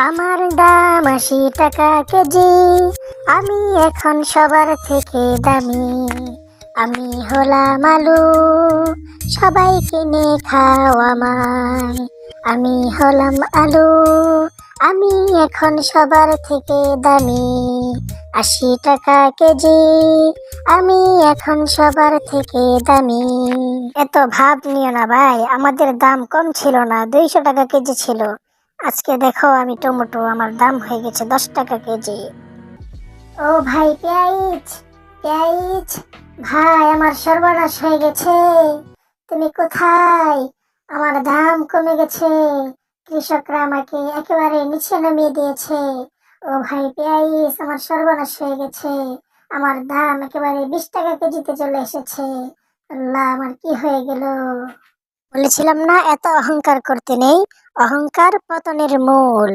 আমার দাম আশি টাকা কেজি। আমি এখন সবার থেকে দামি। আমি হলাম আলু। সবাই কিনে খাও আমায়। আমি হলাম আলু। আমি এখন সবার থেকে দামি। আশি টাকা কেজি। আমি এখন সবার থেকে দামি। এত ভাব নিও না ভাই, আমাদের দাম কম ছিল না, দুইশো টাকা কেজি ছিল। আজকে দেখো আমি টমেটো, আমার দাম হয়ে গেছে দশ টাকা কেজি। ও ভাই, পেঁয়াজ পেঁয়াজ। ভাই, আমার সর্বনাশ হয়ে গেছে। তুমি কোথায়? আমার দাম কমে গেছে। কৃষকরা আমাকে একেবারে নিচে নামিয়ে দিয়েছে। ও ভাই, পেঁয়াজ, আমার সর্বনাশ হয়ে গেছে। আমার দাম একেবারে বিশ টাকা কেজিতে চলে এসেছে। আল্লাহ, আমার কি হয়ে গেল? বলেছিলাম না এত অহংকার করতে নেই। অহংকার পতনের মূল।